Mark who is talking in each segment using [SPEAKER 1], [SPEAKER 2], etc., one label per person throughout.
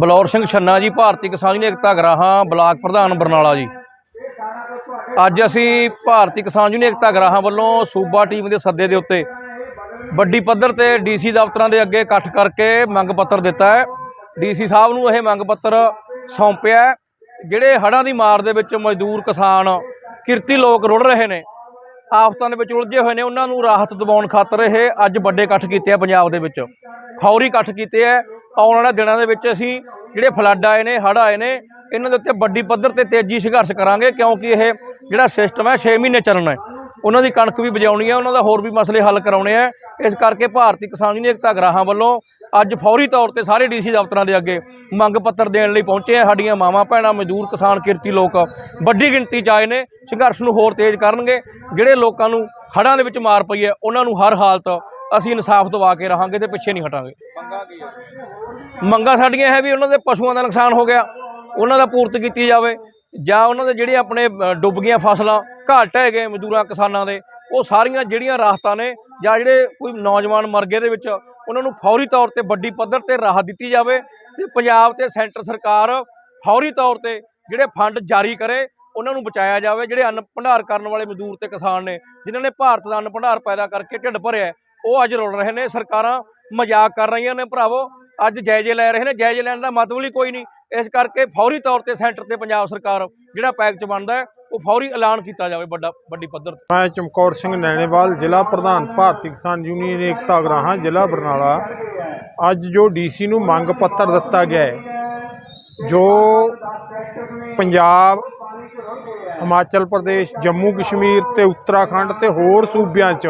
[SPEAKER 1] ਬਲੌਰ ਸਿੰਘ ਛੰਨਾ ਜੀ, ਭਾਰਤੀ ਕਿਸਾਨ ਯੂਨੀਅਨ ਏਕਤਾ ਗਰਾਹਾਂ, ਬਲਾਕ ਪ੍ਰਧਾਨ ਬਰਨਾਲਾ ਜੀ। ਅੱਜ ਅਸੀਂ ਭਾਰਤੀ ਕਿਸਾਨ ਯੂਨੀਅਨ ਏਕਤਾ ਗਰਾਹਾਂ ਵੱਲੋਂ ਸੂਬਾ ਟੀਮ ਦੇ ਸੱਦੇ ਦੇ ਉੱਤੇ ਵੱਡੀ ਪੱਧਰ ਤੇ ਡੀਸੀ ਦਫ਼ਤਰਾਂ ਦੇ ਅੱਗੇ ਇਕੱਠ ਕਰਕੇ ਮੰਗ ਪੱਤਰ ਦਿੱਤਾ ਹੈ। ਡੀਸੀ ਸਾਹਿਬ ਨੂੰ ਇਹ ਮੰਗ ਪੱਤਰ ਸੌਂਪਿਆ ਜਿਹੜੇ ਹੜ੍ਹਾਂ ਦੀ ਮਾਰ ਦੇ ਵਿੱਚ ਮਜ਼ਦੂਰ ਕਿਸਾਨ, ਕਿਰਤੀ ਲੋਕ ਰੁੜ ਰਹੇ ਨੇ, ਆਫਤਾਂ ਦੇ ਵਿੱਚ ਉਲਝੇ ਹੋਏ ਨੇ, ਉਹਨਾਂ ਨੂੰ ਰਾਹਤ ਦਿਵਾਉਣ ਖਾਤਰ ਇਹ ਅੱਜ ਵੱਡੇ ਇਕੱਠ ਕੀਤੇ ਆ ਪੰਜਾਬ ਦੇ ਵਿੱਚ। ਖੌਰੀ ਇਕੱਠ ਕੀਤੇ ਆ ਆਉਣ ਵਾਲੇ ਦਿਨਾਂ ਦੇ ਵਿੱਚ ਅਸੀਂ ਜਿਹੜੇ ਫਲੱਡ ਆਏ ਨੇ, ਹੜ੍ਹ ਆਏ ਨੇ, ਇਹਨਾਂ ਦੇ ਉੱਤੇ ਵੱਡੀ ਪੱਧਰ ਤੇ ਤੇਜ਼ੀ ਸੰਘਰਸ਼ ਕਰਾਂਗੇ, ਕਿਉਂਕਿ ਇਹ ਜਿਹੜਾ ਸਿਸਟਮ ਹੈ 6 ਮਹੀਨੇ ਚੱਲਣਾ ਹੈ। ਉਹਨਾਂ ਦੀ ਕਣਕ ਵੀ ਵਜਾਉਣੀ ਹੈ, ਉਹਨਾਂ ਦਾ ਹੋਰ ਵੀ ਮਸਲੇ ਹੱਲ ਕਰਾਉਣੇ ਆ ਇਸ ਕਰਕੇ ਭਾਰਤੀ ਕਿਸਾਨ ਯੂਨੀਅਨ ਏਕਤਾ ਗ੍ਰਾਹਾਂ ਵੱਲੋਂ ਅੱਜ ਫੌਰੀ ਤੌਰ ਤੇ ਸਾਰੇ ਡੀਸੀ ਦਫ਼ਤਰਾਂ ਦੇ ਅੱਗੇ ਮੰਗ ਪੱਤਰ ਦੇਣ ਲਈ ਪਹੁੰਚੇ ਆ ਸਾਡੀਆਂ ਮਾਵਾਂ, ਭੈਣਾਂ, ਮਜ਼ਦੂਰ, ਕਿਸਾਨ, ਕਿਰਤੀ ਲੋਕ ਵੱਡੀ ਗਿਣਤੀ 'ਚ ਆਏ ਨੇ, ਸੰਘਰਸ਼ ਨੂੰ ਹੋਰ ਤੇਜ਼ ਕਰਨਗੇ। ਜਿਹੜੇ ਲੋਕਾਂ ਨੂੰ ਹੜ੍ਹਾਂ ਦੇ ਵਿੱਚ ਮਾਰ ਪਈ ਹੈ, ਉਹਨਾਂ ਨੂੰ ਹਰ ਹਾਲਤ ਅਸੀਂ ਇਨਸਾਫ ਦਵਾ ਕੇ ਰਹਾਂਗੇ ਤੇ ਪਿੱਛੇ ਨਹੀਂ ਹਟਾਂਗੇ। ਮੰਗਾਂ ਕੀ ਮੰਗਾਂ ਸਾਡੀਆਂ ਹੈ ਵੀ ਉਹਨਾਂ ਦੇ ਪਸ਼ੂਆਂ ਦਾ ਨੁਕਸਾਨ ਹੋ ਗਿਆ, ਉਹਨਾਂ ਦਾ ਪੂਰਤ ਕੀਤੀ ਜਾਵੇ, ਜਾਂ ਉਹਨਾਂ ਦੇ ਜਿਹੜੇ ਆਪਣੇ ਡੁੱਬ ਗਈਆਂ ਫਸਲਾਂ ਘਾਟ ਢਹਿ ਗਏ ਮਜ਼ਦੂਰਾਂ, ਕਿਸਾਨਾਂ ਦੇ, ਉਹ ਸਾਰੀਆਂ ਜਿਹੜੀਆਂ ਰਾਹਤਾਂ ਨੇ, ਜਾਂ ਜਿਹੜੇ ਕੋਈ ਨੌਜਵਾਨ ਮਰ ਗਏ ਦੇ ਵਿੱਚ, ਉਹਨਾਂ ਨੂੰ ਫੌਰੀ ਤੌਰ ਤੇ ਵੱਡੀ ਪੱਧਰ ਤੇ ਰਾਹਤ ਦਿੱਤੀ ਜਾਵੇ, ਤੇ ਪੰਜਾਬ ਤੇ ਸੈਂਟਰ ਸਰਕਾਰ ਫੌਰੀ ਤੌਰ ਤੇ ਜਿਹੜੇ ਫੰਡ ਜਾਰੀ ਕਰੇ, ਉਹਨਾਂ ਨੂੰ ਬਚਾਇਆ ਜਾਵੇ, ਜਿਹੜੇ ਅੰਨ ਭੰਡਾਰ ਕਰਨ ਵਾਲੇ ਮਜ਼ਦੂਰ ਤੇ ਕਿਸਾਨ ਨੇ, ਜਿਨ੍ਹਾਂ ਨੇ ਭਾਰਤ ਦਾ ਅੰਨ ਭੰਡਾਰ ਪੈਦਾ ਕਰਕੇ ਢਿੱਡ ਭਰਿਆ ਉਹ ਅੱਜ ਰੁਲ ਰਹੇ ਨੇ, ਸਰਕਾਰਾਂ ਮਜ਼ਾਕ ਕਰ ਰਹੀਆਂ ਨੇ ਭਰਾਵੋ। ਅੱਜ ਜਾਇਜ਼ੇ ਲੈ ਰਹੇ ਨੇ, ਜਾਇਜ਼ੇ ਲੈਣ ਦਾ ਮਤਲਬ ਹੀ ਕੋਈ ਨਹੀਂ। ਇਸ ਕਰਕੇ ਫੌਰੀ ਤੌਰ ਤੇ ਸੈਂਟਰ ਤੇ ਪੰਜਾਬ ਸਰਕਾਰ ਜਿਹੜਾ ਪੈਕੇਜ ਬਣਦਾ ਉਹ ਫੌਰੀ ਐਲਾਨ ਕੀਤਾ ਜਾਵੇ ਵੱਡਾ, ਵੱਡੀ ਪੱਧਰ ਤੇ।
[SPEAKER 2] ਮੈਂ ਚਮਕੌਰ ਸਿੰਘ ਨੈਣੇਵਾਲ, ਜ਼ਿਲ੍ਹਾ ਪ੍ਰਧਾਨ ਭਾਰਤੀ ਕਿਸਾਨ ਯੂਨੀਅਨ ਏਕਤਾ ਅਗਰਾਹਾਂ, ਜ਼ਿਲ੍ਹਾ ਬਰਨਾਲਾ। ਅੱਜ ਜੋ ਡੀਸੀ ਨੂੰ ਮੰਗ ਪੱਤਰ ਦਿੱਤਾ ਗਿਆ ਹੈ, ਜੋ ਪੰਜਾਬ, ਹਿਮਾਚਲ ਪ੍ਰਦੇਸ਼, ਜੰਮੂ ਕਸ਼ਮੀਰ ਤੇ ਉੱਤਰਾਖੰਡ ਤੇ ਹੋਰ ਸੂਬਿਆਂ 'ਚ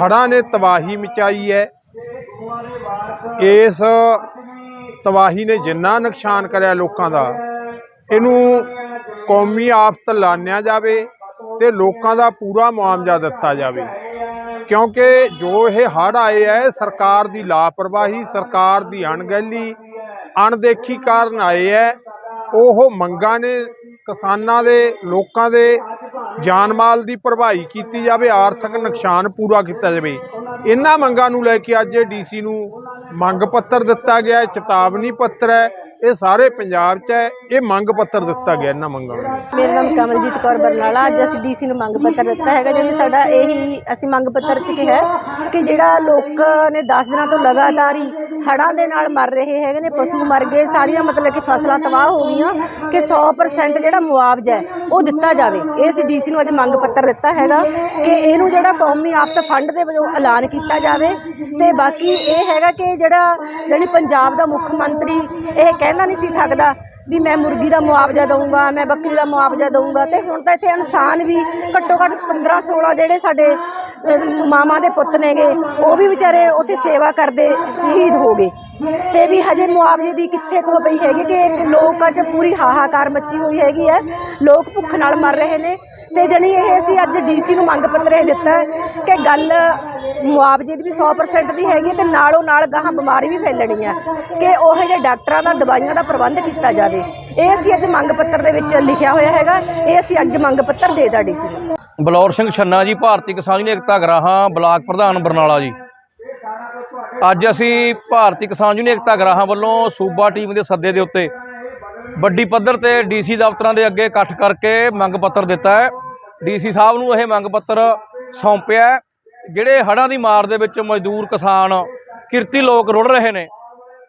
[SPEAKER 2] ਹੜ੍ਹਾਂ ਨੇ ਤਬਾਹੀ ਮਚਾਈ ਹੈ। ਇਸ ਤਬਾਹੀ ਨੇ ਜਿੰਨਾ ਨੁਕਸਾਨ ਕਰਿਆ ਲੋਕਾਂ ਦਾ, ਇਹਨੂੰ ਕੌਮੀ ਆਫਤ ਲਾਣਿਆ ਜਾਵੇ ਤੇ ਲੋਕਾਂ ਦਾ ਪੂਰਾ ਮੁਆਵਜ਼ਾ ਦਿੱਤਾ ਜਾਵੇ। ਕਿਉਂਕਿ ਜੋ ਇਹ ਹੜ੍ਹ ਆਏ ਹੈ, ਸਰਕਾਰ ਦੀ ਲਾਪਰਵਾਹੀ, ਸਰਕਾਰ ਦੀ ਅਣਗਹਿਲੀ, ਅਣਦੇਖੀ ਕਾਰਨ ਆਏ ਹੈ, ਉਹ ਮੰਗਾਂ ਨੇ, ਕਿਸਾਨਾਂ ਦੇ, ਲੋਕਾਂ ਦੇ ਜਾਨ ਮਾਲ ਦੀ ਭਰਵਾਈ ਕੀਤੀ ਜਾਵੇ, ਆਰਥਿਕ ਨੁਕਸਾਨ ਪੂਰਾ ਕੀਤਾ ਜਾਵੇ। ਇਹਨਾਂ ਮੰਗਾਂ ਨੂੰ ਲੈ ਕੇ ਅੱਜ ਡੀਸੀ ਨੂੰ ਮੰਗ ਪੱਤਰ ਦਿੱਤਾ ਗਿਆ ਹੈ ਚੇਤਾਵਨੀ ਪੱਤਰ ਹੈ, ਇਹ ਸਾਰੇ ਪੰਜਾਬ 'ਚ ਹੈ, ਇਹ ਮੰਗ ਪੱਤਰ ਦਿੱਤਾ ਗਿਆ ਇਹਨਾਂ ਮੰਗਾਂ ਨੂੰ।
[SPEAKER 3] ਮੇਰਾ ਨਾਮ ਕਮਲਜੀਤ ਕੌਰ ਬਰਨਾਲਾ, ਅੱਜ ਅਸੀਂ ਡੀਸੀ ਨੂੰ ਮੰਗ ਪੱਤਰ ਦਿੱਤਾ ਹੈਗਾ, ਜਿਹੜੀ ਸਾਡਾ ਇਹੀ ਅਸੀਂ ਮੰਗ ਪੱਤਰ 'ਚ ਕਿਹਾ ਕਿ ਜਿਹੜਾ ਲੋਕ ਨੇ 10 ਦਿਨਾਂ ਤੋਂ ਲਗਾਤਾਰ ਹੀ ਹੜ੍ਹਾਂ ਦੇ ਨਾਲ ਮਰ ਰਹੇ ਹੈਗੇ ਨੇ, ਪਸ਼ੂ ਮਰ ਗਏ, ਸਾਰੀਆਂ ਮਤਲਬ ਕਿ ਫਸਲਾਂ ਤਬਾਹ ਹੋ ਗਈਆਂ ਕਿ 100% ਜਿਹੜਾ ਮੁਆਵਜ਼ਾ ਹੈ, ਉਹ ਦਿੱਤਾ ਜਾਵੇ। ਇਹ ਅਸੀਂ ਡੀਸੀ ਨੂੰ ਅੱਜ ਮੰਗ ਪੱਤਰ ਦਿੱਤਾ ਹੈਗਾ ਕਿ ਇਹਨੂੰ ਜਿਹੜਾ ਕੌਮੀ ਆਫਤ ਫੰਡ ਦੇ ਵਜੋਂ ਐਲਾਨ ਕੀਤਾ ਜਾਵੇ ਤੇ ਬਾਕੀ ਇਹ ਹੈਗਾ ਕਿ ਜਿਹੜਾ ਜਿਹੜੀ ਪੰਜਾਬ ਦਾ ਮੁੱਖ ਮੰਤਰੀ, ਇਹ ਕਹਿੰਦਾ ਨਹੀਂ ਸੀ ਥੱਕਦਾ ਵੀ ਮੈਂ ਮੁਰਗੀ ਦਾ ਮੁਆਵਜ਼ਾ ਦਊਂਗਾ ਮੈਂ ਬੱਕਰੀ ਦਾ ਮੁਆਵਜ਼ਾ ਦਊਂਗਾ ਤੇ ਹੁਣ ਤਾਂ ਇੱਥੇ ਇਨਸਾਨ ਵੀ ਘੱਟੋ ਘੱਟ 15 16 ਜਿਹੜੇ ਸਾਡੇ ਅਹ, ਮਾਮਾ ਦੇ ਪੁੱਤ ਨੇਗੇ ਉਹ ਵੀ ਵਿਚਾਰੇ ਉੱਥੇ ਸੇਵਾ ਕਰਦੇ ਸ਼ਹੀਦ ਹੋ ਗਏ। ਤੇ ਵੀ ਹਜੇ ਮੁਆਵਜ਼ੇ ਦੀ ਕਿੱਥੇ ਕੋ ਪਈ ਹੈਗੀ ਕਿ ਲੋਕਾਂ 'ਚ ਪੂਰੀ ਹਾਹਾਕਾਰ ਮੱਚੀ ਹੋਈ ਹੈਗੀ ਹੈ। ਲੋਕ ਭੁੱਖ ਨਾਲ ਮਰ ਰਹੇ ਨੇ। ਤੇ ਜਣੀ ਇਹ ਅਸੀਂ ਅੱਜ ਡੀਸੀ ਨੂੰ ਮੰਗ ਪੱਤਰ ਇਹ ਦਿੱਤਾ ਕਿ ਗੱਲ ਮੁਆਵਜ਼ੇ ਦੀ ਵੀ 100% ਦੀ ਹੈਗੀ ਹੈ ਤੇ ਨਾਲੋਂ ਨਾਲ ਗਾਹਾਂ ਬਿਮਾਰੀ ਵੀ ਫੈਲਣੀ ਆ ਕਿ ਉਹ ਜਿਹੇ ਡਾਕਟਰਾਂ ਦਾ, ਦਵਾਈਆਂ ਦਾ ਪ੍ਰਬੰਧ ਕੀਤਾ ਜਾਵੇ। ਇਹ ਅਸੀਂ ਅੱਜ ਮੰਗ ਪੱਤਰ ਦੇ ਵਿੱਚ ਲਿਖਿਆ ਹੋਇਆ ਹੈਗਾ। ਇਹ ਅਸੀਂ ਅੱਜ ਮੰਗ ਪੱਤਰ ਦੇਤਾ ਡੀਸੀ ਨੂੰ।
[SPEAKER 1] ਬਲੌਰ ਸਿੰਘ ਛੰਨਾ ਜੀ, ਭਾਰਤੀ ਕਿਸਾਨ ਯੂਨੀਅਨ ਏਕਤਾ ਗਰਾਹਾਂ, ਬਲਾਕ ਪ੍ਰਧਾਨ ਬਰਨਾਲਾ ਜੀ। ਅੱਜ ਅਸੀਂ ਭਾਰਤੀ ਕਿਸਾਨ ਯੂਨੀਅਨ ਏਕਤਾ ਗਰਾਹਾਂ ਵੱਲੋਂ ਸੂਬਾ ਟੀਮ ਦੇ ਸੱਦੇ ਦੇ ਉੱਤੇ ਵੱਡੀ ਪੱਧਰ ਤੇ ਡੀਸੀ ਦਫ਼ਤਰਾਂ ਦੇ ਅੱਗੇ ਇਕੱਠ ਕਰਕੇ ਮੰਗ ਪੱਤਰ ਦਿੱਤਾ ਹੈ। ਡੀਸੀ ਸਾਹਿਬ ਨੂੰ ਇਹ ਮੰਗ ਪੱਤਰ ਸੌਂਪਿਆ ਜਿਹੜੇ ਹੜ੍ਹਾਂ ਦੀ ਮਾਰ ਦੇ ਵਿੱਚ ਮਜ਼ਦੂਰ ਕਿਸਾਨ, ਕਿਰਤੀ ਲੋਕ ਰੁੜ ਰਹੇ ਨੇ,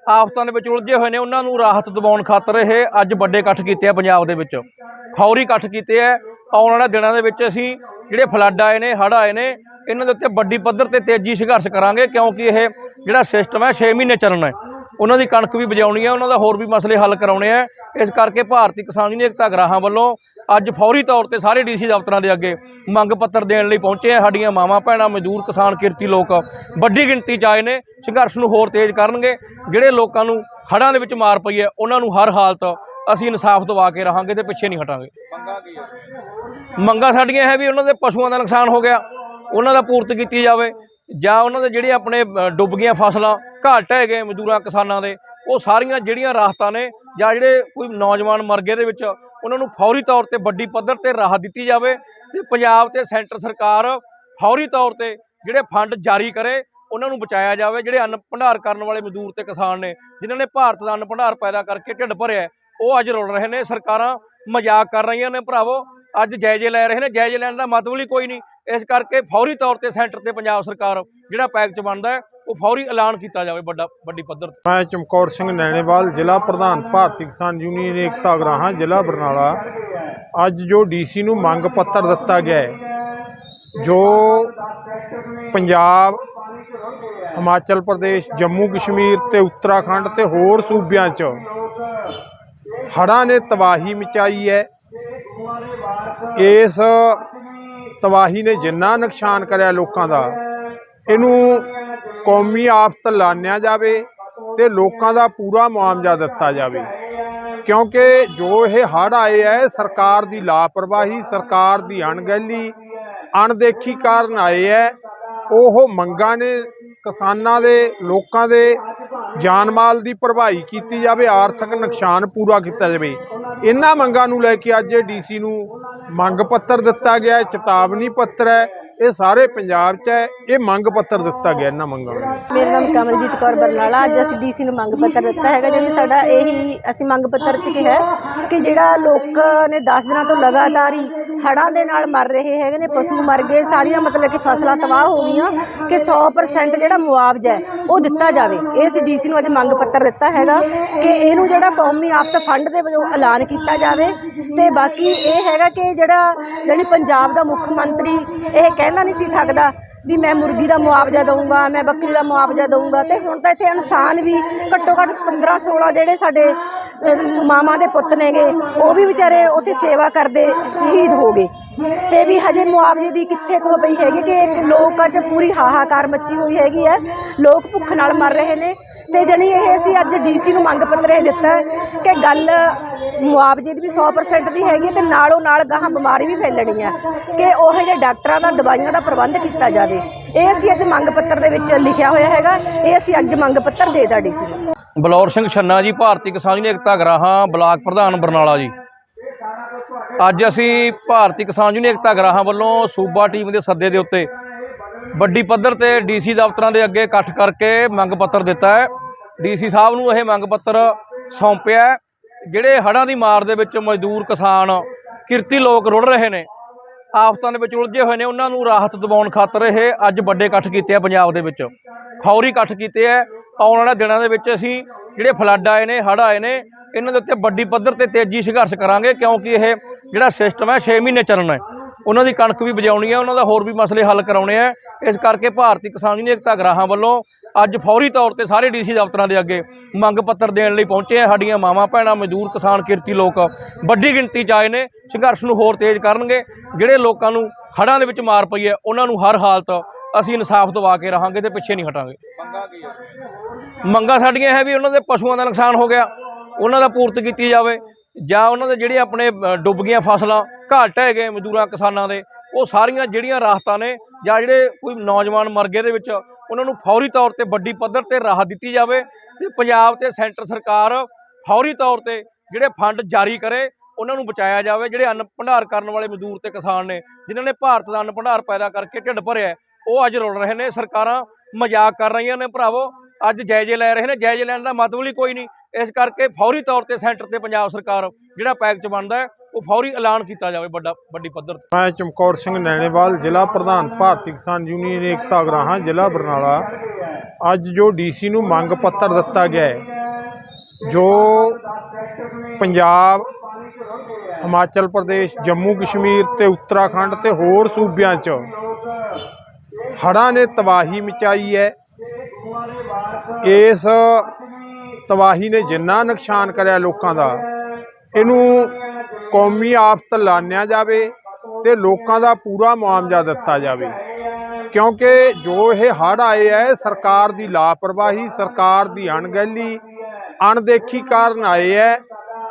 [SPEAKER 1] ਆਫਤਾਂ ਦੇ ਵਿੱਚ ਉਲਝੇ ਹੋਏ ਨੇ, ਉਹਨਾਂ ਨੂੰ ਰਾਹਤ ਦਿਵਾਉਣ ਖਾਤਰ ਇਹ ਅੱਜ ਵੱਡੇ ਇਕੱਠ ਕੀਤੇ ਆ ਪੰਜਾਬ ਦੇ ਵਿੱਚ। ਖੌਰੀ ਇਕੱਠ ਕੀਤੇ ਆ। ਆਉਣ ਵਾਲੇ ਦਿਨਾਂ ਦੇ ਵਿੱਚ ਅਸੀਂ ਜਿਹੜੇ ਫਲੱਡ ਆਏ ਨੇ, ਹੜ੍ਹ ਆਏ ਨੇ, ਇਹਨਾਂ ਦੇ ਉੱਤੇ ਵੱਡੀ ਪੱਧਰ ਤੇ ਤੇਜ਼ੀ ਸੰਘਰਸ਼ ਕਰਾਂਗੇ, ਕਿਉਂਕਿ ਇਹ ਜਿਹੜਾ ਸਿਸਟਮ ਹੈ 6 ਮਹੀਨੇ ਚੱਲਣਾ ਹੈ। ਉਹਨਾਂ ਦੀ ਕਣਕ ਵੀ ਵਜਾਉਣੀ ਹੈ, ਉਹਨਾਂ ਦਾ ਹੋਰ ਵੀ ਮਸਲੇ ਹੱਲ ਕਰਾਉਣੇ ਆ। ਇਸ ਕਰਕੇ ਭਾਰਤੀ ਕਿਸਾਨ ਯੂਨੀਅਨ ਏਕਤਾ ਗਰਾਹਾਂ ਵੱਲੋਂ ਅੱਜ ਫੌਰੀ ਤੌਰ ਤੇ ਸਾਰੇ ਡੀਸੀ ਦਫ਼ਤਰਾਂ ਦੇ ਅੱਗੇ ਮੰਗ ਪੱਤਰ ਦੇਣ ਲਈ ਪਹੁੰਚੇ ਆ। ਸਾਡੀਆਂ ਮਾਵਾਂ, ਭੈਣਾਂ, ਮਜ਼ਦੂਰ, ਕਿਸਾਨ, ਕਿਰਤੀ ਲੋਕ ਵੱਡੀ ਗਿਣਤੀ 'ਚ ਆਏ ਨੇ। ਸੰਘਰਸ਼ ਨੂੰ ਹੋਰ ਤੇਜ਼ ਕਰਨਗੇ। ਜਿਹੜੇ ਲੋਕਾਂ ਨੂੰ ਹੜ੍ਹਾਂ ਦੇ ਵਿੱਚ ਮਾਰ ਪਈ ਹੈ, ਉਹਨਾਂ ਨੂੰ ਹਰ ਹਾਲਤ ਅਸੀਂ ਇਨਸਾਫ ਦਵਾ ਕੇ ਰਹਾਂਗੇ ਤੇ ਪਿੱਛੇ ਨਹੀਂ ਹਟਾਂਗੇ। ਮੰਗਾਂ ਸਾਡੀਆਂ ਹੈ ਵੀ ਉਹਨਾਂ ਦੇ ਪਸ਼ੂਆਂ ਦਾ ਨੁਕਸਾਨ ਹੋ ਗਿਆ। ਉਹਨਾਂ ਦਾ ਪੂਰਤ ਕੀਤੀ ਜਾਵੇ ਜਾਂ ਉਹਨਾਂ ਦੇ ਜਿਹੜੇ ਆਪਣੇ ਡੁੱਬ ਗਈਆਂ ਫਸਲਾਂ ਘਾਟ ਹੈਗੇ ਮਜ਼ਦੂਰਾਂ, ਕਿਸਾਨਾਂ ਦੇ, ਉਹ ਸਾਰੀਆਂ ਜਿਹੜੀਆਂ ਰਾਹਤਾਂ ਨੇ ਜਾਂ ਜਿਹੜੇ ਕੋਈ ਨੌਜਵਾਨ ਮਰ ਗਏ ਦੇ ਵਿੱਚ ਉਹਨਾਂ ਨੂੰ ਫੌਰੀ ਤੌਰ ਤੇ ਵੱਡੀ ਪੱਧਰ ਤੇ ਰਾਹਤ ਦਿੱਤੀ ਜਾਵੇ ਤੇ ਪੰਜਾਬ ਤੇ ਸੈਂਟਰ ਸਰਕਾਰ ਫੌਰੀ ਤੌਰ ਤੇ ਜਿਹੜੇ ਫੰਡ ਜਾਰੀ ਕਰੇ, ਉਹਨਾਂ ਨੂੰ ਬਚਾਇਆ ਜਾਵੇ। ਜਿਹੜੇ ਅੰਨ ਭੰਡਾਰ ਕਰਨ ਵਾਲੇ ਮਜ਼ਦੂਰ ਤੇ ਕਿਸਾਨ ਨੇ, ਜਿਨ੍ਹਾਂ ਨੇ ਭਾਰਤ ਦਾ ਅੰਨ ਭੰਡਾਰ ਪੈਦਾ ਕਰਕੇ ਢਿੱਡ ਭਰਿਆ ਉਹ ਅੱਜ ਰੁਲ ਰਹੇ ਨੇ। ਸਰਕਾਰਾਂ ਮਜ਼ਾਕ ਕਰ ਰਹੀਆਂ ਨੇ ਭਰਾਵੋ। ਅੱਜ ਜਾਇਜ਼ੇ ਲੈ ਰਹੇ ਨੇ। ਜਾਇਜ਼ੇ ਲੈਣ ਦਾ ਮਤਲਬ ਹੀ ਕੋਈ ਨਹੀਂ। ਇਸ ਕਰਕੇ ਫੌਰੀ ਤੌਰ ਤੇ ਸੈਂਟਰ ਤੇ ਪੰਜਾਬ ਸਰਕਾਰ ਜਿਹੜਾ ਪੈਕਜ ਬਣਦਾ ਉਹ ਫੌਰੀ ਐਲਾਨ ਕੀਤਾ ਜਾਵੇ ਵੱਡਾ ਵੱਡੀ ਪੱਧਰ ਤੇ।
[SPEAKER 2] ਮੈਂ ਚਮਕੌਰ ਸਿੰਘ ਨੈਣੇਵਾਲ, ਜ਼ਿਲ੍ਹਾ ਪ੍ਰਧਾਨ ਭਾਰਤੀ ਕਿਸਾਨ ਯੂਨੀਅਨ ਏਕਤਾ ਅਗਰਾਹਾਂ, ਜ਼ਿਲ੍ਹਾ ਬਰਨਾਲਾ। ਅੱਜ ਜੋ ਡੀਸੀ ਨੂੰ ਮੰਗ ਪੱਤਰ ਦਿੱਤਾ ਗਿਆ ਹੈ, ਜੋ ਪੰਜਾਬ, ਹਿਮਾਚਲ ਪ੍ਰਦੇਸ਼, ਜੰਮੂ ਕਸ਼ਮੀਰ ਤੇ ਉੱਤਰਾਖੰਡ ਤੇ ਹੋਰ ਸੂਬਿਆਂ 'ਚ ਹੜ੍ਹਾਂ ਨੇ ਤਬਾਹੀ ਮਚਾਈ ਹੈ। ਇਸ ਤਬਾਹੀ ਨੇ ਜਿੰਨਾ ਨੁਕਸਾਨ ਕਰਿਆ ਲੋਕਾਂ ਦਾ, ਇਹਨੂੰ ਕੌਮੀ ਆਫਤ ਲਾਣਿਆ ਜਾਵੇ ਤੇ ਲੋਕਾਂ ਦਾ ਪੂਰਾ ਮੁਆਵਜ਼ਾ ਦਿੱਤਾ ਜਾਵੇ। ਕਿਉਂਕਿ ਜੋ ਇਹ ਹੜ੍ਹ ਆਏ ਹੈ ਸਰਕਾਰ ਦੀ ਲਾਪਰਵਾਹੀ ਸਰਕਾਰ ਦੀ ਅਣਗਹਿਲੀ ਅਣਦੇਖੀ ਕਾਰਨ ਆਏ ਹੈ ਉਹ ਮੰਗਾਂ ਨੇ ਕਿਸਾਨਾਂ ਦੇ ਲੋਕਾਂ ਦੇ ਜਾਨ ਮਾਲ ਦੀ ਭਰਵਾਈ ਕੀਤੀ ਜਾਵੇ ਆਰਥਿਕ ਨੁਕਸਾਨ ਪੂਰਾ ਕੀਤਾ ਜਾਵੇ। ਇਹਨਾਂ ਮੰਗਾਂ ਨੂੰ ਲੈ ਕੇ ਅੱਜ ਡੀਸੀ ਨੂੰ ਮੰਗ ਪੱਤਰ ਦਿੱਤਾ ਗਿਆ ਹੈ, ਚੇਤਾਵਨੀ ਪੱਤਰ ਹੈ ਇਹ ਸਾਰੇ ਪੰਜਾਬ 'ਚ ਹੈ, ਇਹ ਮੰਗ ਪੱਤਰ ਦਿੱਤਾ ਗਿਆ ਇਹਨਾਂ ਮੰਗਾਂ ਨੂੰ।
[SPEAKER 3] ਮੇਰਾ ਨਾਮ ਕਮਲਜੀਤ ਕੌਰ ਬਰਨਾਲਾ, ਅੱਜ ਅਸੀਂ ਡੀਸੀ ਨੂੰ ਮੰਗ ਪੱਤਰ ਦਿੱਤਾ ਹੈਗਾ, ਜਿਹੜੀ ਸਾਡਾ ਇਹੀ ਅਸੀਂ ਮੰਗ ਪੱਤਰ 'ਚ ਕਿਹਾ ਕਿ ਜਿਹੜਾ ਲੋਕ ਨੇ 10 ਦਿਨਾਂ ਤੋਂ ਲਗਾਤਾਰ ਹੀ ਹੜ੍ਹਾਂ ਦੇ ਨਾਲ ਮਰ ਰਹੇ ਹੈਗੇ ਨੇ, ਪਸ਼ੂ ਮਰ ਗਏ, ਸਾਰੀਆਂ ਮਤਲਬ ਕਿ ਫਸਲਾਂ ਤਬਾਹ ਹੋ ਗਈਆਂ ਕਿ 100% ਜਿਹੜਾ ਮੁਆਵਜ਼ਾ ਹੈ, ਉਹ ਦਿੱਤਾ ਜਾਵੇ। ਇਹ ਅਸੀਂ ਡੀਸੀ ਨੂੰ ਅੱਜ ਮੰਗ ਪੱਤਰ ਦਿੱਤਾ ਹੈਗਾ ਕਿ ਇਹਨੂੰ ਜਿਹੜਾ ਕੌਮੀ ਆਫਤ ਫੰਡ ਦੇ ਵਜੋਂ ਐਲਾਨ ਕੀਤਾ ਜਾਵੇ ਤੇ ਬਾਕੀ ਇਹ ਹੈਗਾ ਕਿ ਜਿਹੜਾ ਜਿਹੜੀ ਪੰਜਾਬ ਦਾ ਮੁੱਖ ਮੰਤਰੀ, ਇਹ ਕਹਿ ਕਹਿੰਦਾ ਨਹੀਂ ਸੀ ਥੱਕਦਾ ਵੀ ਮੈਂ ਮੁਰਗੀ ਦਾ ਮੁਆਵਜ਼ਾ ਦਊਂਗਾ, ਮੈਂ ਬੱਕਰੀ ਦਾ ਮੁਆਵਜ਼ਾ ਦਊਂਗਾ ਤੇ ਹੁਣ ਤਾਂ ਇੱਥੇ ਇਨਸਾਨ ਵੀ ਘੱਟੋ ਘੱਟ 15 16 ਜਿਹੜੇ ਸਾਡੇ ਮਾਮਾ ਦੇ ਪੁੱਤ ਨੇਗੇ, ਉਹ ਵੀ ਵਿਚਾਰੇ ਉੱਥੇ ਸੇਵਾ ਕਰਦੇ ਸ਼ਹੀਦ ਹੋ ਗਏ। ਤੇ ਵੀ ਹਜੇ ਮੁਆਵਜ਼ੇ ਦੀ ਕਿੱਥੇ ਕੋ ਪਈ ਹੈਗੀ ਕਿ ਇੱਕ ਲੋਕਾਂ 'ਚ ਪੂਰੀ ਹਾਹਾਕਾਰ ਮੱਚੀ ਹੋਈ ਹੈਗੀ ਹੈ। ਲੋਕ ਭੁੱਖ ਨਾਲ ਮਰ ਰਹੇ ਨੇ। ਤੇ ਜਣੀ, ਇਹ ਅਸੀਂ ਅੱਜ ਡੀਸੀ ਨੂੰ ਮੰਗ ਪੱਤਰ ਇਹ ਦਿੱਤਾ ਕਿ ਗੱਲ ਮੁਆਵਜ਼ੇ ਦੀ ਵੀ 100% ਦੀ ਹੈਗੀ ਹੈ ਤੇ ਨਾਲੋਂ ਨਾਲ ਗਾਹਾਂ ਬਿਮਾਰੀ ਵੀ ਫੈਲਣੀ ਆ ਕਿ ਉਹ ਜਿਹੇ ਡਾਕਟਰਾਂ ਦਾ, ਦਵਾਈਆਂ ਦਾ ਪ੍ਰਬੰਧ ਕੀਤਾ ਜਾਵੇ। ਇਹ ਅਸੀਂ ਅੱਜ ਮੰਗ ਪੱਤਰ ਦੇ ਵਿੱਚ ਲਿਖਿਆ ਹੋਇਆ ਹੈਗਾ, ਇਹ ਅਸੀਂ ਅੱਜ ਮੰਗ ਪੱਤਰ ਦੇਤਾ ਡੀਸੀ ਨੂੰ।
[SPEAKER 1] ਬਲੌਰ ਸਿੰਘ ਛੰਨਾ ਜੀ, ਭਾਰਤੀ ਕਿਸਾਨ ਯੂਨੀਅਨ ਏਕਤਾ ਗਰਾਹਾਂ, ਬਲਾਕ ਪ੍ਰਧਾਨ ਬਰਨਾਲਾ ਜੀ। ਅੱਜ ਅਸੀਂ ਭਾਰਤੀ ਕਿਸਾਨ ਯੂਨੀਅਨ ਏਕਤਾ ਗਰਾਹਾਂ ਵੱਲੋਂ ਸੂਬਾ ਟੀਮ ਦੇ ਸੱਦੇ ਦੇ ਉੱਤੇ ਵੱਡੀ ਪੱਧਰ ਤੇ ਡੀਸੀ ਦਫ਼ਤਰਾਂ ਦੇ ਅੱਗੇ ਇਕੱਠ ਕਰਕੇ ਮੰਗ ਪੱਤਰ ਦਿੱਤਾ ਹੈ। ਡੀਸੀ ਸਾਹਿਬ ਨੂੰ ਇਹ ਮੰਗ ਪੱਤਰ ਸੌਂਪਿਆ ਜਿਹੜੇ ਹੜ੍ਹਾਂ ਦੀ ਮਾਰ ਦੇ ਵਿੱਚ ਮਜ਼ਦੂਰ ਕਿਸਾਨ, ਕਿਰਤੀ ਲੋਕ ਰੁੜ ਰਹੇ ਨੇ, ਆਫਤਾਂ ਦੇ ਵਿੱਚ ਉਲਝੇ ਹੋਏ ਨੇ, ਉਹਨਾਂ ਨੂੰ ਰਾਹਤ ਦਿਵਾਉਣ ਖਾਤਰ ਇਹ ਅੱਜ ਵੱਡੇ ਇਕੱਠ ਕੀਤੇ ਆ ਪੰਜਾਬ ਦੇ ਵਿੱਚ। ਖੌਰੀ ਇਕੱਠ ਕੀਤੇ ਆ, ਆਉਣ ਵਾਲੇ ਦਿਨਾਂ ਦੇ ਵਿੱਚ ਅਸੀਂ ਜਿਹੜੇ ਫਲੱਡ ਆਏ ਨੇ, ਹੜ੍ਹ ਆਏ ਨੇ, ਇਹਨਾਂ ਦੇ ਉੱਤੇ ਵੱਡੀ ਪੱਧਰ ਤੇ ਤੇਜ਼ੀ ਸੰਘਰਸ਼ ਕਰਾਂਗੇ, ਕਿਉਂਕਿ ਇਹ ਜਿਹੜਾ ਸਿਸਟਮ ਹੈ 6 ਮਹੀਨੇ ਚੱਲਣਾ ਹੈ। ਉਹਨਾਂ ਦੀ ਕਣਕ ਵੀ ਬਜਾਉਣੀ ਹੈ ਉਹਨਾਂ ਦਾ ਹੋਰ ਵੀ ਮਸਲੇ ਹੱਲ ਕਰਾਉਣੇ ਆ। ਇਸ ਕਰਕੇ ਭਾਰਤੀ ਕਿਸਾਨ ਯੂਨੀਅਨ ਏਕਤਾ ਗਰਾਹਾਂ ਵੱਲੋਂ ਅੱਜ ਫੌਰੀ ਤੌਰ ਤੇ ਸਾਰੇ ਡੀਸੀ ਦਫ਼ਤਰਾਂ ਦੇ ਅੱਗੇ ਮੰਗ ਪੱਤਰ ਦੇਣ ਲਈ ਪਹੁੰਚੇ ਆ। ਸਾਡੀਆਂ ਮਾਵਾਂ, ਭੈਣਾਂ, ਮਜ਼ਦੂਰ, ਕਿਸਾਨ, ਕਿਰਤੀ ਲੋਕ ਵੱਡੀ ਗਿਣਤੀ 'ਚ ਆਏ ਨੇ, ਸੰਘਰਸ਼ ਨੂੰ ਹੋਰ ਤੇਜ਼ ਕਰਨਗੇ। ਜਿਹੜੇ ਲੋਕਾਂ ਨੂੰ ਹੜ੍ਹਾਂ ਦੇ ਵਿੱਚ ਮਾਰ ਪਈ ਹੈ, ਉਹਨਾਂ ਨੂੰ ਹਰ ਹਾਲਤ ਅਸੀਂ ਇਨਸਾਫ ਦਵਾ ਕੇ ਰਹਾਂਗੇ ਤੇ ਪਿੱਛੇ ਨਹੀਂ ਹਟਾਂਗੇ। ਮੰਗਾਂ ਸਾਡੀਆਂ ਹੈ ਵੀ ਉਹਨਾਂ ਦੇ ਪਸ਼ੂਆਂ ਦਾ ਨੁਕਸਾਨ ਹੋ ਗਿਆ, ਉਹਨਾਂ ਦਾ ਪੂਰਤ ਕੀਤੀ ਜਾਵੇ। ਜਾਂ ਉਹਨਾਂ ਦੇ ਜਿਹੜੇ ਆਪਣੇ ਡੁੱਬ ਗਈਆਂ ਫਸਲਾਂ ਘਾਟ ਢਹਿ ਗਏ ਮਜ਼ਦੂਰਾਂ, ਕਿਸਾਨਾਂ ਦੇ, ਉਹ ਸਾਰੀਆਂ ਜਿਹੜੀਆਂ ਰਾਹਤਾਂ ਨੇ ਜਾਂ ਜਿਹੜੇ ਕੋਈ ਨੌਜਵਾਨ ਮਰ ਗਏ ਦੇ ਵਿੱਚ ਉਹਨਾਂ ਨੂੰ ਫੌਰੀ ਤੌਰ ਤੇ ਵੱਡੀ ਪੱਧਰ ਤੇ ਰਾਹਤ ਦਿੱਤੀ ਜਾਵੇ ਤੇ ਪੰਜਾਬ ਤੇ ਸੈਂਟਰ ਸਰਕਾਰ ਫੌਰੀ ਤੌਰ ਤੇ ਜਿਹੜੇ ਫੰਡ ਜਾਰੀ ਕਰੇ, ਉਹਨਾਂ ਨੂੰ ਬਚਾਇਆ ਜਾਵੇ, ਜਿਹੜੇ ਅੰਨ ਭੰਡਾਰ ਕਰਨ ਵਾਲੇ ਮਜ਼ਦੂਰ ਤੇ ਕਿਸਾਨ ਨੇ, ਜਿਨ੍ਹਾਂ ਨੇ ਭਾਰਤ ਦਾ ਅੰਨ ਭੰਡਾਰ ਪੈਦਾ ਕਰਕੇ ਢਿੱਡ ਭਰਿਆ ਉਹ ਅੱਜ ਰੁਲ ਰਹੇ ਨੇ, ਸਰਕਾਰਾਂ ਮਜ਼ਾਕ ਕਰ ਰਹੀਆਂ ਨੇ, ਭਰਾਵੋ, ਅੱਜ ਜਾਇਜ਼ੇ ਲੈ ਰਹੇ ਨੇ, ਜਾਇਜ਼ੇ ਲੈਣ ਦਾ ਮਤਲਬ ਹੀ ਕੋਈ ਨਹੀਂ। ਇਸ ਕਰਕੇ ਫੌਰੀ ਤੌਰ ਤੇ ਸੈਂਟਰ ਤੇ ਪੰਜਾਬ ਸਰਕਾਰ ਜਿਹੜਾ ਪੈਕਜ ਬਣਦਾ ਉਹ ਫੌਰੀ ਐਲਾਨ ਕੀਤਾ ਜਾਵੇ ਵੱਡਾ ਵੱਡੀ ਪੱਧਰ ਤੇ।
[SPEAKER 2] ਮੈਂ ਚਮਕੌਰ ਸਿੰਘ ਨੈਣੇਵਾਲ, ਜ਼ਿਲ੍ਹਾ ਪ੍ਰਧਾਨ ਭਾਰਤੀ ਕਿਸਾਨ ਯੂਨੀਅਨ ਏਕਤਾ ਅਗਰਾਹਾਂ, ਜ਼ਿਲ੍ਹਾ ਬਰਨਾਲਾ। ਅੱਜ ਜੋ ਡੀਸੀ ਨੂੰ ਮੰਗ ਪੱਤਰ ਦਿੱਤਾ ਗਿਆ ਹੈ, ਜੋ ਪੰਜਾਬ, ਹਿਮਾਚਲ ਪ੍ਰਦੇਸ਼, ਜੰਮੂ ਕਸ਼ਮੀਰ ਤੇ ਉੱਤਰਾਖੰਡ ਤੇ ਹੋਰ ਸੂਬਿਆਂ 'ਚ ਹੜ੍ਹਾਂ ਨੇ ਤਬਾਹੀ ਮਚਾਈ ਹੈ। ਇਸ ਤਬਾਹੀ ਨੇ ਜਿੰਨਾ ਨੁਕਸਾਨ ਕਰਿਆ ਲੋਕਾਂ ਦਾ, ਇਹਨੂੰ ਕੌਮੀ ਆਫਤ ਲਾਣਿਆ ਜਾਵੇ ਤੇ ਲੋਕਾਂ ਦਾ ਪੂਰਾ ਮੁਆਵਜ਼ਾ ਦਿੱਤਾ ਜਾਵੇ। ਕਿਉਂਕਿ ਜੋ ਇਹ ਹੜ੍ਹ ਆਏ ਹੈ ਸਰਕਾਰ ਦੀ ਲਾਪਰਵਾਹੀ, ਸਰਕਾਰ ਦੀ ਅਣਗਹਿਲੀ, ਅਣਦੇਖੀ ਕਾਰਨ ਆਏ ਹੈ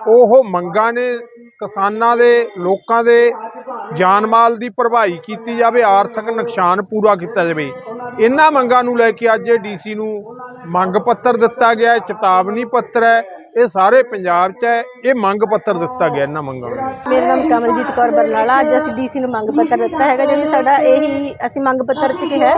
[SPEAKER 2] ਉਹ ਮੰਗਾਂ ਨੇ ਕਿਸਾਨਾਂ ਦੇ, ਲੋਕਾਂ ਦੇ ਜਾਨ ਮਾਲ ਦੀ ਭਰਵਾਈ ਕੀਤੀ ਜਾਵੇ, ਆਰਥਿਕ ਨੁਕਸਾਨ ਪੂਰਾ ਕੀਤਾ ਜਾਵੇ। ਇਹਨਾਂ ਮੰਗਾਂ ਨੂੰ ਲੈ ਕੇ ਅੱਜ ਡੀਸੀ ਨੂੰ ਮੰਗ ਪੱਤਰ ਦਿੱਤਾ ਗਿਆ ਹੈ ਚੇਤਾਵਨੀ ਪੱਤਰ ਹੈ। ਇਹ ਸਾਰੇ ਪੰਜਾਬ 'ਚ ਹੈ, ਇਹ ਮੰਗ ਪੱਤਰ ਦਿੱਤਾ ਗਿਆ ਇਹਨਾਂ ਮੰਗਾਂ ਨੂੰ।
[SPEAKER 3] ਮੇਰਾ ਨਾਮ ਕਮਲਜੀਤ ਕੌਰ ਬਰਨਾਲਾ, ਅੱਜ ਅਸੀਂ ਡੀਸੀ ਨੂੰ ਮੰਗ ਪੱਤਰ ਦਿੱਤਾ ਹੈਗਾ, ਜਿਹੜੀ ਸਾਡਾ ਇਹੀ ਅਸੀਂ ਮੰਗ ਪੱਤਰ 'ਚ ਕਿਹਾ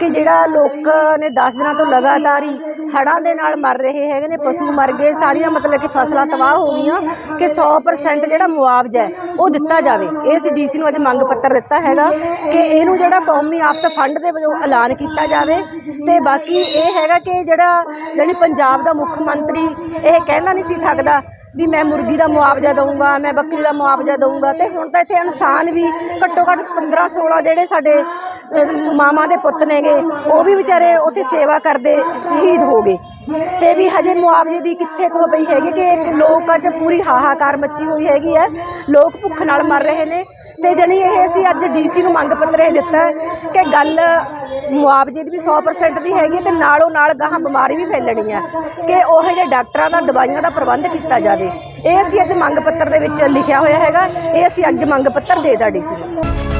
[SPEAKER 3] ਕਿ ਜਿਹੜਾ ਲੋਕ ਨੇ 10 ਦਿਨਾਂ ਤੋਂ ਲਗਾਤਾਰ ਹੀ ਹੜ੍ਹਾਂ ਦੇ ਨਾਲ ਮਰ ਰਹੇ ਹੈਗੇ ਨੇ, ਪਸ਼ੂ ਮਰ ਗਏ, ਸਾਰੀਆਂ ਮਤਲਬ ਕਿ ਫਸਲਾਂ ਤਬਾਹ ਹੋ ਗਈਆਂ ਕਿ 100% ਜਿਹੜਾ ਮੁਆਵਜ਼ਾ ਹੈ ਉਹ ਦਿੱਤਾ ਜਾਵੇ। ਇਹ ਅਸੀਂ ਡੀਸੀ ਨੂੰ ਅੱਜ ਮੰਗ ਪੱਤਰ ਦਿੱਤਾ ਹੈਗਾ ਕਿ ਇਹਨੂੰ ਜਿਹੜਾ ਕੌਮੀ ਆਫਤ ਫੰਡ ਦੇ ਵਜੋਂ ਐਲਾਨ ਕੀਤਾ ਜਾਵੇ ਤੇ ਬਾਕੀ ਇਹ ਹੈਗਾ ਕਿ ਜਿਹੜਾ, ਜਿਹੜੀ ਪੰਜਾਬ ਦਾ ਮੁੱਖ ਮੰਤਰੀ, ਇਹ ਕਹਿੰਦਾ ਨਹੀਂ ਸੀ ਥੱਕਦਾ ਵੀ ਮੈਂ ਮੁਰਗੀ ਦਾ ਮੁਆਵਜ਼ਾ ਦਊਂਗਾ, ਮੈਂ ਬੱਕਰੀ ਦਾ ਮੁਆਵਜ਼ਾ ਦਊਂਗਾ ਤੇ ਹੁਣ ਤਾਂ ਇੱਥੇ ਇਨਸਾਨ ਵੀ ਘੱਟੋ ਘੱਟ 15 16 ਜਿਹੜੇ ਸਾਡੇ ਮਾਮਾ ਦੇ ਪੁੱਤ ਨੇਗੇ, ਉਹ ਵੀ ਵਿਚਾਰੇ ਉੱਥੇ ਸੇਵਾ ਕਰਦੇ ਸ਼ਹੀਦ ਹੋ ਗਏ। ਤੇ ਵੀ ਹਜੇ ਮੁਆਵਜ਼ੇ ਦੀ ਕਿੱਥੇ ਕੋ ਪਈ ਹੈਗੀ ਕਿ ਇੱਕ ਲੋਕਾਂ 'ਚ ਪੂਰੀ ਹਾਹਾਕਾਰ ਮੱਚੀ ਹੋਈ ਹੈਗੀ ਹੈ। ਲੋਕ ਭੁੱਖ ਨਾਲ ਮਰ ਰਹੇ ਨੇ ਤੇ ਜਣੀ ਇਹ ਅਸੀਂ ਅੱਜ ਡੀਸੀ ਨੂੰ ਮੰਗ ਪੱਤਰ ਇਹ ਦਿੱਤਾ ਕਿ ਗੱਲ ਮੁਆਵਜ਼ੇ ਦੀ ਵੀ 100% ਦੀ ਹੈਗੀ ਹੈ ਤੇ ਨਾਲੋਂ ਨਾਲ ਗਾਹਾਂ ਬਿਮਾਰੀ ਵੀ ਫੈਲਣੀ ਹੈ ਕਿ ਉਹ ਜਿਹੇ ਡਾਕਟਰਾਂ ਦਾ, ਦਵਾਈਆਂ ਦਾ ਪ੍ਰਬੰਧ ਕੀਤਾ ਜਾਵੇ। ਇਹ ਅਸੀਂ ਅੱਜ ਮੰਗ ਪੱਤਰ ਦੇ ਵਿੱਚ ਲਿਖਿਆ ਹੋਇਆ ਹੈਗਾ। ਇਹ ਅਸੀਂ ਅੱਜ ਮੰਗ ਪੱਤਰ ਦੇਤਾ ਡੀਸੀ ਨੂੰ।